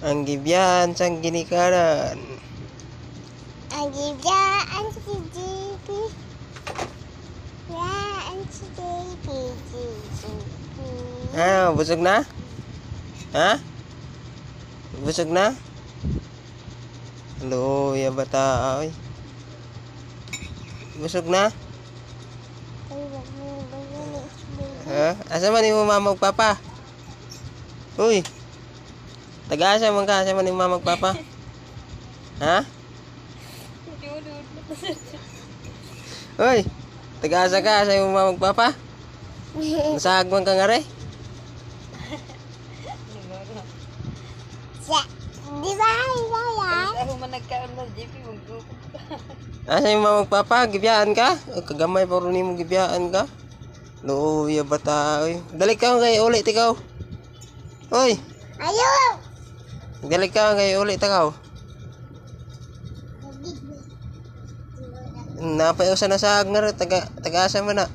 Ang gibyan sang ginikanan. Ang gibiyaan si JP. Yaan si JP. JP. Ah, busog na? Ha? Busog na? Hello, ya bata oy. Busog na? Ay, mo? Ha? Asa man yung mama ug papa? Uy. Taga-asa man ka, asa man yung mama ug papa? Ha? Uy. Taga-asa ka, asa yung mama ug papa? Nasagman ka nga re? Di ba? Ako man nagkaon na JP ka. Asa yung mama ug papa? Gibiyaan ka? Kagamay pa rin mo gibiyaan ka? Luya bata oy. Dali ka kay ulit ikaw. Uy, Ayaw! Dali ka kay ulit ikaw. Napay usa na sa re, taga taga-asa man na.